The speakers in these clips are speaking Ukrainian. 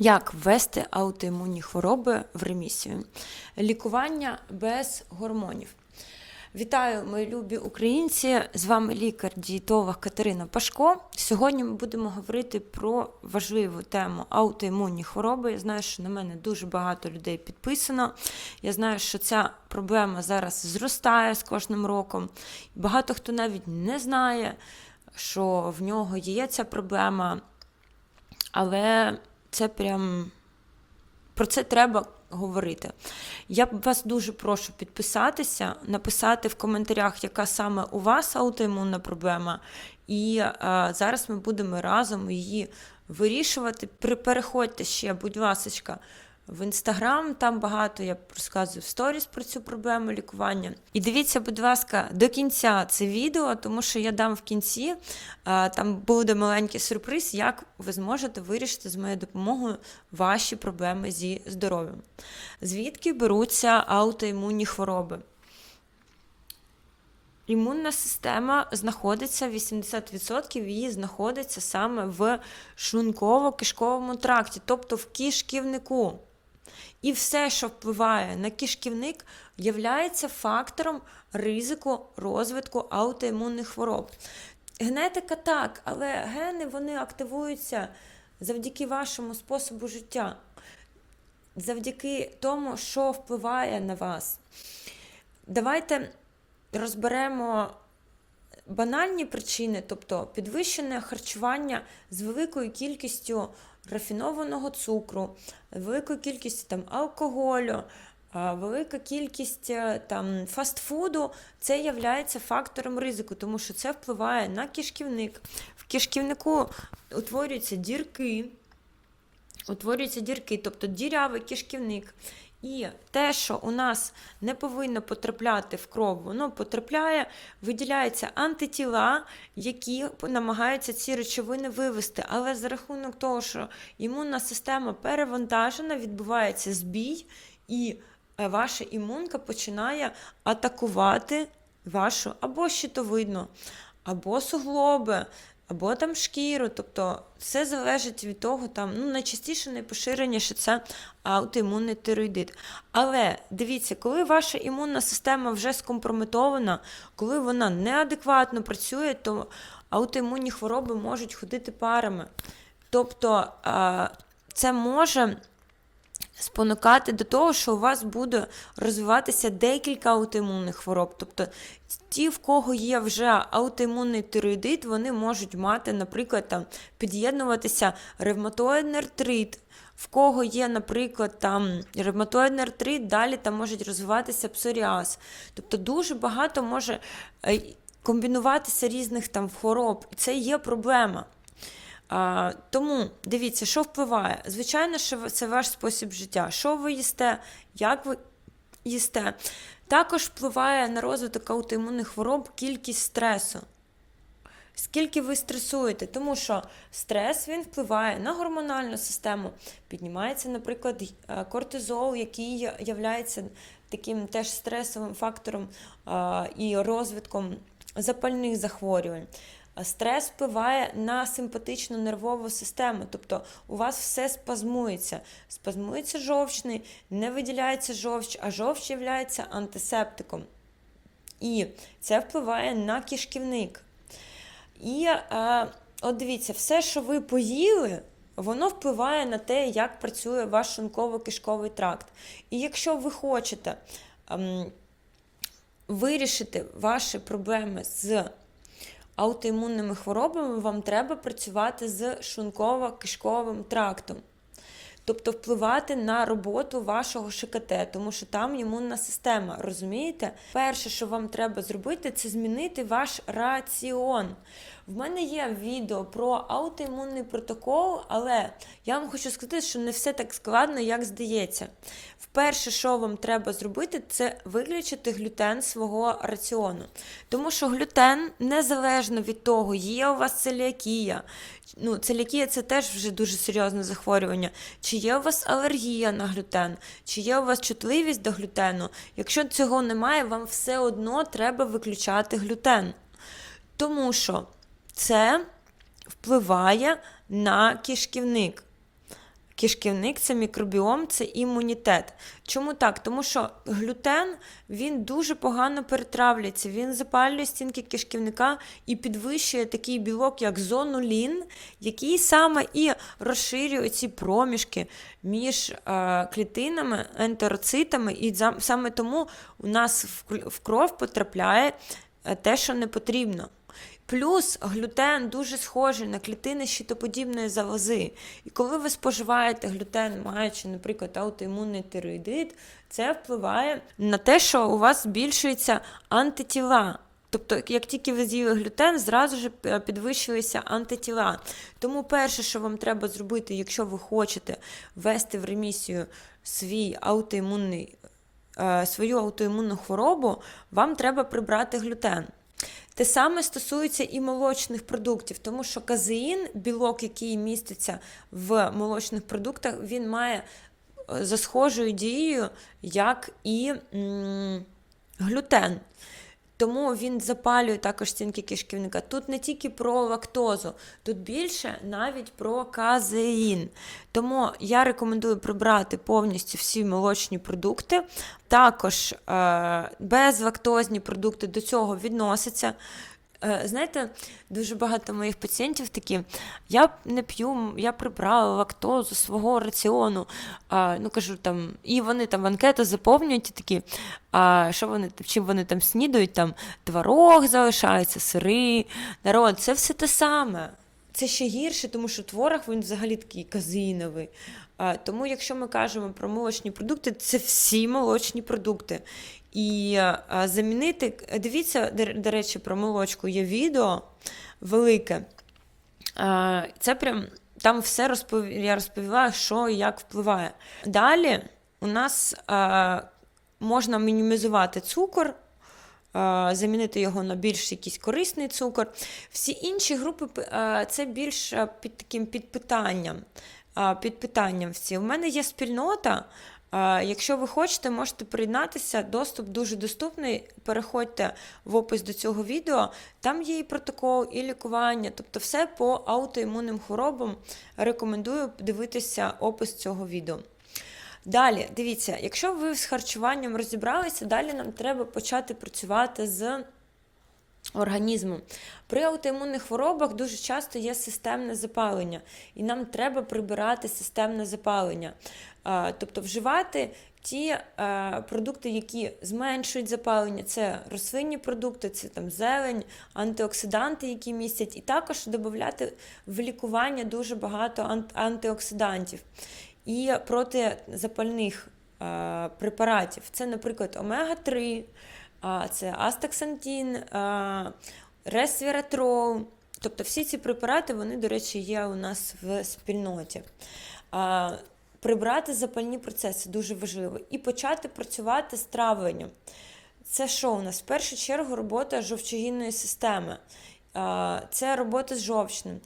Як ввести аутоімунні хвороби в ремісію? Лікування без гормонів. Вітаю, мої любі українці! З вами лікар-дієтолог Катерина Пашко. Сьогодні ми будемо говорити про важливу тему аутоімунні хвороби. Я знаю, що на мене дуже багато людей підписано. Я знаю, що ця проблема зараз зростає з кожним роком. Багато хто навіть не знає, що в нього є ця проблема, але це прям про це треба говорити. Я вас дуже прошу підписатися, написати в коментарях, яка саме у вас аутоімунна проблема. І е, зараз ми будемо разом її вирішувати. Переходьте ще, будь ласка, в інстаграм, там багато я розказую в сторіс про цю проблему лікування. І дивіться, будь ласка, до кінця це відео, тому що я дам в кінці, е, там буде маленький сюрприз, як ви зможете вирішити з моєю допомогою ваші проблеми зі здоров'ям. Звідки беруться аутоімунні хвороби? Імунна система знаходиться 80% її знаходиться саме в шлунково-кишковому тракті, тобто в кишківнику. І все, що впливає на кишківник, є фактором ризику розвитку аутоімунних хвороб. Генетика так, але гени вони активуються завдяки вашому способу життя, завдяки тому, що впливає на вас. Давайте розберемо банальні причини, тобто підвищене харчування з великою кількістю рафінованого цукру, великою кількістю там, алкоголю, велика кількість е, там, фастфуду, це є фактором ризику, тому що це впливає на кишківник. В кишківнику утворюються дірки, утворюються дірки, тобто дірявий кишківник. І те, що у нас не повинно потрапляти в кров, воно потрапляє, виділяються антитіла, які намагаються ці речовини вивести. Але за рахунок того, що імунна система перевантажена, відбувається збій, і е, ваша імунка починає атакувати вашу або щитовидну, або суглоби, або там шкіру. Тобто все залежить від того, там, ну, найчастіше, найпоширеніше це аутоімунний тироїдит. Але дивіться, коли ваша імунна система вже скомпрометована, коли вона неадекватно працює, то аутоімунні хвороби можуть ходити парами. Тобто це може спонукати до того, що у вас буде розвиватися декілька аутоімунних хвороб. Тобто ті, в кого є вже аутоімунний тироїдит, вони можуть мати, наприклад, там, під'єднуватися ревматоїдний артрит. В кого є, наприклад, там ревматоїдний артрит, далі там можуть розвиватися псоріаз. Тобто дуже багато може е, комбінуватися різних там хвороб, і це є проблема. А, тому дивіться, що впливає. Звичайно, що це ваш спосіб життя. Що ви їсте, як ви їсте. Також впливає на розвиток аутоімунних хвороб кількість стресу. Скільки ви стресуєте, тому що стрес він впливає на гормональну систему. Піднімається, наприклад, е, кортизол, який є таким теж стресовим фактором і розвитком запальних захворювань. Стрес впливає на симпатичну нервову систему, тобто у вас все спазмується. Спазмується жовчний, не виділяється жовч, а жовч є антисептиком. І це впливає на кишківник. І е, от дивіться, все, що ви поїли, воно впливає на те, як працює ваш шлунково-кишковий тракт. І якщо ви хочете ем, вирішити ваші проблеми з аутоімунними хворобами, вам треба працювати з шлунково-кишковим трактом. Тобто впливати на роботу вашого ШКТ, тому що там імунна система, розумієте? Перше, що вам треба зробити, це змінити ваш раціон. В мене є відео про аутоімунний протокол, але я вам хочу сказати, що не все так складно, як здається. Вперше, що вам треба зробити, це виключити глютен свого раціону. Тому що глютен, незалежно від того, є у вас целіакія. Ну, целікія це теж вже дуже серйозне захворювання. Чи є у вас алергія на глютен, чи є у вас чутливість до глютену. Якщо цього немає, вам все одно треба виключати глютен. Тому що це впливає на кишківник. Кишківник це мікробіом, це імунітет. Чому так? Тому що глютен він дуже погано перетравлюється, він запалює стінки кишківника і підвищує такий білок, як зонулін, який саме і розширює ці проміжки між е, клітинами, ентероцитами, і саме тому у нас в в кров потрапляє е, те, що не потрібно. Плюс глютен дуже схожий на клітини щитоподібної залози. І коли ви споживаєте глютен, маючи, наприклад, аутоімунний тироїдит, це впливає на те, що у вас збільшуються антитіла. Тобто, як тільки ви з'їли глютен, зразу ж е, підвищилися антитіла. Тому перше, що вам треба зробити, якщо ви хочете ввести в ремісію свій аутоімунний, е, свою аутоімунну хворобу, вам треба прибрати глютен. Те саме стосується і молочних продуктів, тому що казеїн, білок, який міститься в молочних продуктах, він має е, за схожою дією, як і м, глютен. Тому він запалює також стінки кишківника. Тут не тільки про лактозу, тут більше навіть про казеїн. Тому я рекомендую прибрати повністю всі молочні продукти. Також е, безлактозні продукти до цього відносяться. Е, Знаєте, дуже багато моїх пацієнтів такі, я не п'ю, я прибрала лактозу свого раціону. А, ну кажу там, і вони там анкету заповнюють і такі, а що вони чим вони там снідають? Там творог залишається, сири, народ, це все те саме. Це ще гірше, тому що творог він взагалі такий казиновий. Тому, якщо ми кажемо про молочні продукти, це всі молочні продукти. І замінити, дивіться, до речі, про молочку є відео велике. Це прям там все розпов... я розповіла, що і як впливає. Далі у нас можна мінімізувати цукор. Замінити його на більш якийсь корисний цукор. Всі інші групи це більш під таким підпитанням. Під питанням всі. У мене є спільнота. Якщо ви хочете, можете приєднатися. Доступ дуже доступний. Переходьте в опис до цього відео. Там є і протокол, і лікування, тобто все по аутоімунним хворобам. Рекомендую дивитися опис цього відео. Далі, дивіться, якщо ви з харчуванням розібралися, далі нам треба почати працювати з організмом. При аутоімунних хворобах дуже часто є системне запалення, і нам треба прибирати системне запалення. Тобто вживати ті е, продукти, які зменшують запалення, це рослинні продукти, це там зелень, антиоксиданти, які містять, і також додати в лікування дуже багато антиоксидантів і протизапальних е, препаратів. Це, наприклад, омега-3, а, це астаксантин, а, ресвіратрол. Тобто всі ці препарати, вони, до речі, є у нас в спільноті. Прибрати запальні процеси дуже важливо. І почати працювати з травленням. Це що у нас? В першу чергу робота жовчогінної системи. Це робота з жовчним.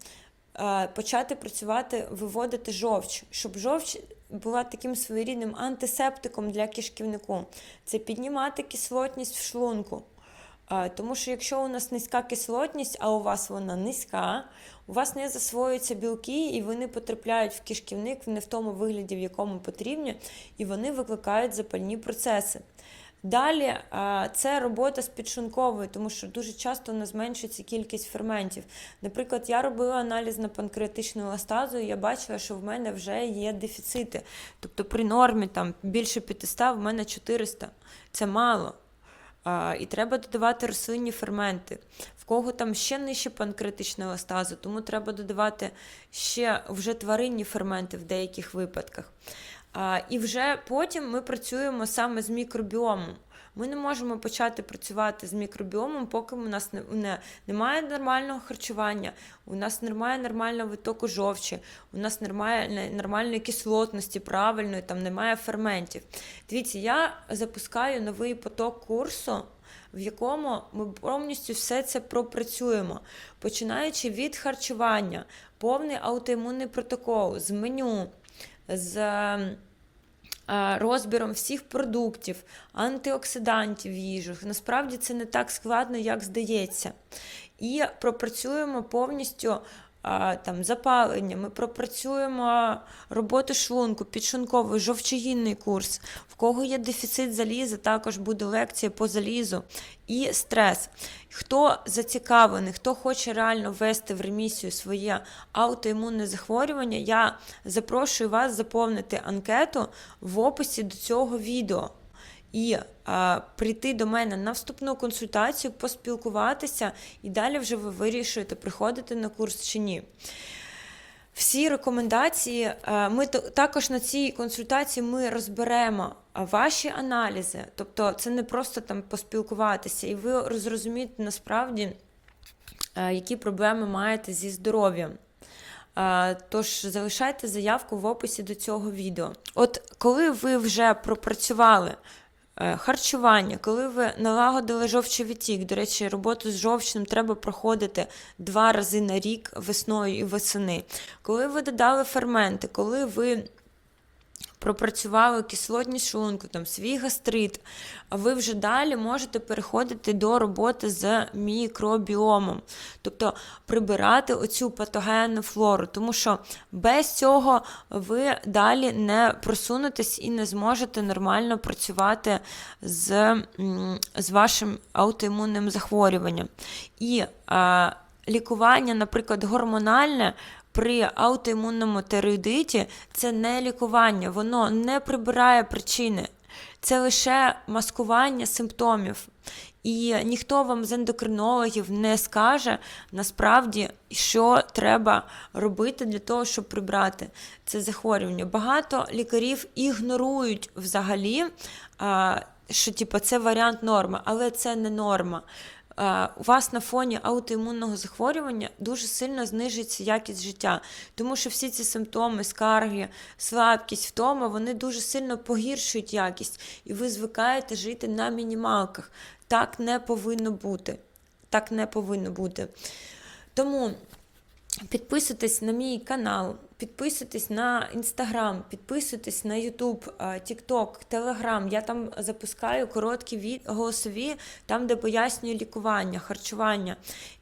А, Почати працювати, виводити жовч, щоб жовч була таким своєрідним антисептиком для кишківнику. Це піднімати кислотність в шлунку. Тому що якщо у нас низька кислотність, а у вас вона низька, у вас не засвоюються білки, і вони потрапляють в кишківник не в тому вигляді, в якому потрібні, і вони викликають запальні процеси. Далі це робота з підшлунковою, тому що дуже часто нас зменшується кількість ферментів. Наприклад, я робила аналіз на панкреатичну еластазу, і я бачила, що в мене вже є дефіцити. Тобто при нормі там більше 500, в мене 400. Це мало. А, і треба додавати рослинні ферменти. В кого там ще нижче панкреатична еластаза, тому треба додавати ще вже тваринні ферменти в деяких випадках. І вже потім ми працюємо саме з мікробіомом. Ми не можемо почати працювати з мікробіомом, поки у нас не, немає нормального харчування, у нас немає нормального витоку жовчі, у нас немає нормальної кислотності, правильної, там немає ферментів. Дивіться, я запускаю новий поток курсу. В якому ми повністю все це пропрацюємо, починаючи від харчування, повний аутоімунний протокол з меню, з е, розбіром всіх продуктів, антиоксидантів в їжах. Насправді це не так складно, як здається. І пропрацюємо повністю там, запалення, ми пропрацюємо роботу шлунку, підшлунковий, жовчогінний курс. В кого є дефіцит заліза, також буде лекція по залізу і стрес. Хто зацікавлений, хто хоче реально ввести в ремісію своє аутоімунне захворювання, я запрошую вас заповнити анкету в описі до цього відео і прийти до мене на вступну консультацію, поспілкуватися, і далі вже ви вирішуєте, приходити на курс чи ні. Всі рекомендації, ми також на цій консультації ми розберемо ваші аналізи, тобто це не просто там поспілкуватися, і ви зрозумієте насправді, які проблеми маєте зі здоров'ям. Тож залишайте заявку в описі до цього відео. От коли ви вже пропрацювали харчування, коли ви налагодили жовчовідтік, до речі, роботу з жовчним треба проходити два рази на рік весною і восени. Коли ви додали ферменти, коли ви пропрацювали кислотність шлунку, там свій гастрит, ви вже далі можете переходити до роботи з мікробіомом, тобто прибирати оцю патогенну флору, тому що без цього ви далі не просунетесь і не зможете нормально працювати з, з вашим аутоімунним захворюванням. І а, лікування, наприклад, гормональне. При аутоімунному тиреоїдиті це не лікування, воно не прибирає причини, це лише маскування симптомів. І ніхто вам з ендокринологів не скаже насправді, що треба робити для того, щоб прибрати це захворювання. Багато лікарів ігнорують взагалі, що типу, це варіант норми, але це не норма. Е, у вас на фоні аутоімунного захворювання дуже сильно знижується якість життя, тому що всі ці симптоми, скарги, слабкість, втома, вони дуже сильно погіршують якість, і ви звикаєте жити на мінімалках. Так не повинно бути. Так не повинно бути. Тому Підписуйтесь на мій канал, підписуйтесь на інстаграм, підписуйтесь на Ютуб, Тікток, Телеграм. Я там запускаю короткі від... голосові, там, де пояснюю лікування, харчування.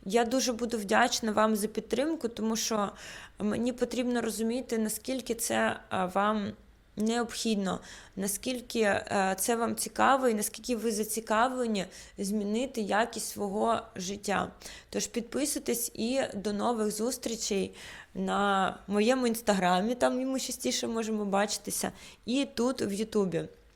Я дуже буду вдячна вам за підтримку, тому що мені потрібно розуміти, наскільки це вам необхідно, наскільки е, це вам цікаво і наскільки ви зацікавлені змінити якість свого життя. Тож підписуйтесь і до нових зустрічей на моєму інстаграмі, там ми частіше можемо бачитися, і тут в Ютубі.